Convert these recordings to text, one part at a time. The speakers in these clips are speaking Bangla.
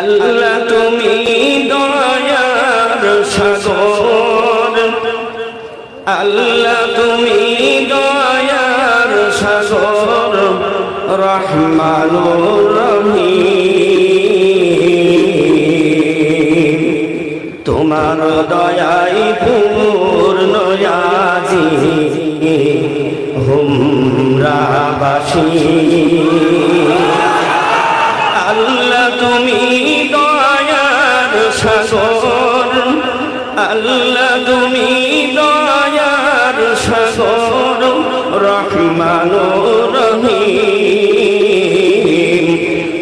আল্লাহ তুমি দয়ার সাগর। আল্লাহ তুমি দয়ার সাগর, রহমানুর রহিম। তোমার দয়াই পূর্ণ আজি, হুমরাবাসী। আল্লাহ তুমি দয়ার সাগর। আল্লাহ, তুমি দয়ার সাগর। রহমান রহিম।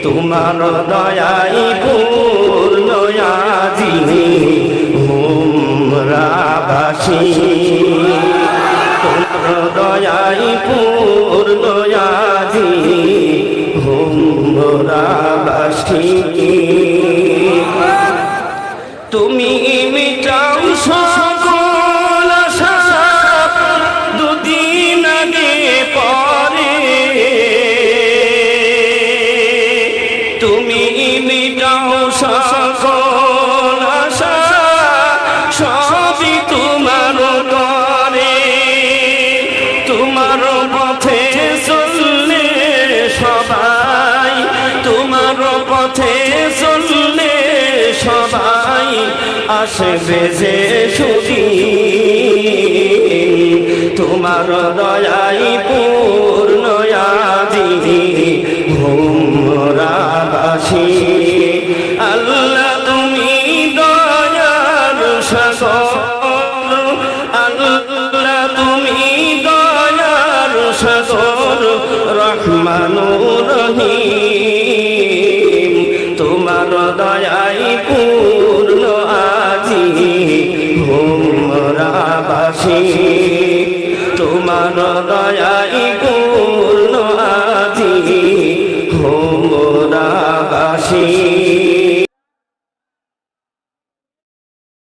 তোমার দয়াই পূর্ণ আজি হুমরাবাসী তোমার দয়াই পূর্ণ হুমরাবাসী তুমি মিটাও সকল দুদিন আগে পরে। তুমি মিটাও সকল আশা, সবই তোমার করে তোমার পথে পথে চললে সবাই আসবে যে সুখী তোমার দয়াই পূর্ণ আজি ঘুমরাবাসী আল্লাহ তুমি দয়ার সাগর। আল্লাহ তুমি দয়ার সাগর। রহমানুর দয়াই পূর্ণ আজি হোমরাবাসী তোমার দয়াই পূর্ণ আজি হোমরাবাসী